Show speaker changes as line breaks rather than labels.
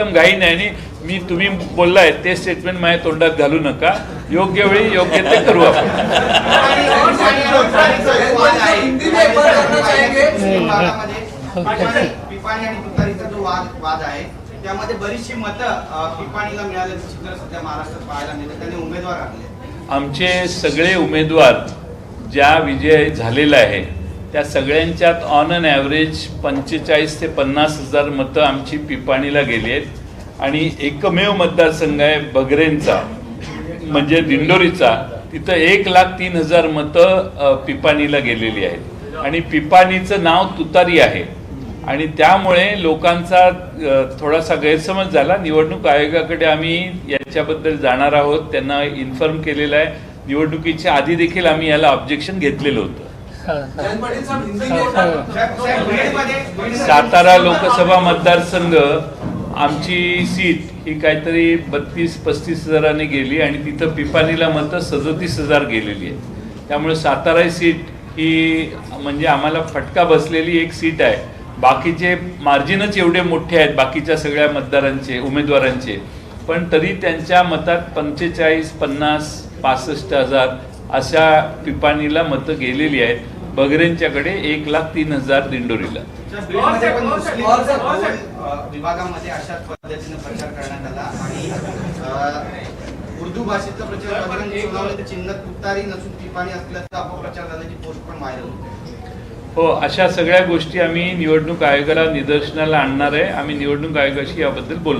एकदम घाई नाही आणि मी तुम्ही बोललाय ते स्टेटमेंट माझ्या तोंडात घालू नका. योग्य वेळी योग्य ते करू आपण.
पिपाणी आणि तुतारीचा जो वाद वाद आहे त्यामध्ये बरीचशी मतं अ, पिपाणीला मिळाल्याचं चित्र सध्या महाराष्ट्रात पाहायला मिळतं त्यांनी उमेदवार
आमचे सगळे उमेदवार ज्या विजय झालेला आहे त्या सगळ्यांच्यात ऑन अन ॲव्हरेज पंचेचाळीस ते पन्नास हजार मतं आमची पिपाणीला गेली आहेत. आणि एकमेव मतदारसंघ आहे बगरेंचा म्हणजे दिंडोरीचा. तिथं एक लाख तीन हजार मतं पिपाणीला गेलेली आहेत. आणि पिपाणीचं नाव तुतारी आहे. आणि त्यामुळे लोकांचा थोडासा गैरसमज झाला. निवडणूक आयोगाकडे आम्ही याच्याबद्दल जाणार आहोत. त्यांना इन्फॉर्म केलेलं आहे. निवडणुकीच्या आधी देखील आम्ही याला ऑब्जेक्शन घेतलेलं होतं. सातारा लोकसभा मतदारसंघ आमची सीट ही काहीतरी बत्तीस पस्तीस हजाराने गेली आणि तिथं पिपाणीला मतं सदतीस हजार गेलेली आहेत. त्यामुळे सातारा सीट ही म्हणजे आम्हाला फटका बसलेली एक सीट आहे. बाकीचे मार्जिनच एवढे मोठे आहेत बाकीच्या सगळ्या मतदारांचे उमेदवारांचे. पण तरी त्यांच्या मतात पंचेचाळीस पन्नास पासष्ट हजार अशा पिपाणीला मतं गेलेली आहेत. बगरेंच्याकडे एक लाख तीन हजार दिंडोरीला.
विभागामध्ये पद्धतीने प्रचार करण्यात आला आणि उर्दू भाषेचा प्रचार चिन्ह तुतारी नसून पिपाणी असल्याचा अपप्रचार झाल्याची पोस्ट पण व्हायरल होते.
हो अशा सगळ्या गोष्टी आम्ही निवडणूक आयोगाला निदर्शनाला आणणार आहे. आम्ही निवडणूक आयोगाशी याबद्दल बोलू